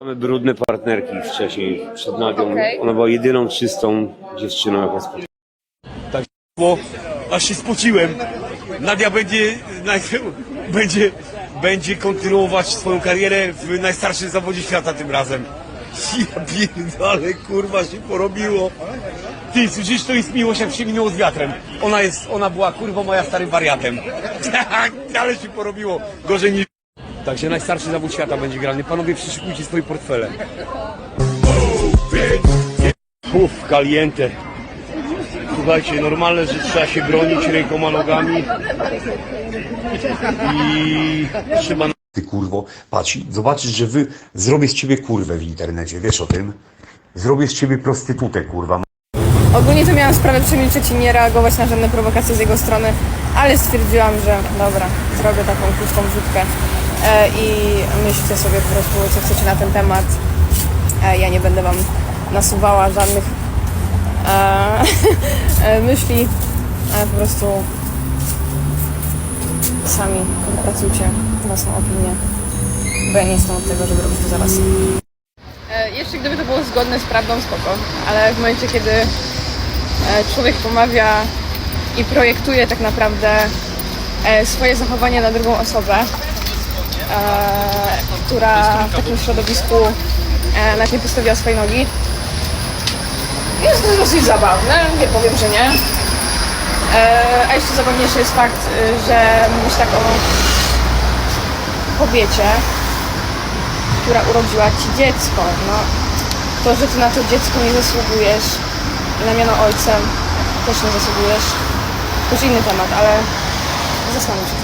Mamy brudne partnerki wcześniej przed Nadią. Okej. Ona była jedyną czystą dziewczyną, jaką spotkałem. bo aż się spociłem. Nadia będzie, naj- będzie, będzie kontynuować swoją karierę w najstarszym zawodzie świata tym razem. Ja pierdolę, kurwa się porobiło. Ty, słyszysz, to jest miłość jak się minęło z wiatrem. Ona jest, ona była kurwa moja starym wariatem. Ale się porobiło. Gorzej niż... Także najstarszy zawód świata będzie grany. Panowie, przyszykujcie swoje portfele. Uff, caliente. Słuchajcie, normalne, że trzeba się bronić rękoma, nogami i trzeba Ty kurwo, patrz, zobaczysz, że wy zrobię z ciebie kurwę w internecie, wiesz o tym? Zrobię z ciebie prostytutę, kurwa. Ogólnie to miałam sprawę przemilczeć i nie reagować na żadne prowokacje z jego strony, ale stwierdziłam, że dobra, zrobię taką krótką wrzutkę i myślcie sobie po prostu, co chcecie na ten temat. E, ja nie będę wam nasuwała żadnych e, e, myśli, e, po prostu sami wypracujcie własną opinię, bo ja nie jestem od tego, żeby robić to za was. E, Jeszcze gdyby to było zgodne z prawdą, spoko, ale w momencie, kiedy e, człowiek pomawia i projektuje tak naprawdę e, swoje zachowanie na drugą osobę, e, która w takim środowisku e, nawet nie postawiła swojej nogi, jest to dosyć zabawne, nie powiem, że nie. E, A jeszcze zabawniejszy jest fakt, że mówisz tak o kobiecie, która urodziła ci dziecko. No, to, że ty na to dziecko nie zasługujesz na miano ojcem też nie zasługujesz, to już inny temat, ale zastanów się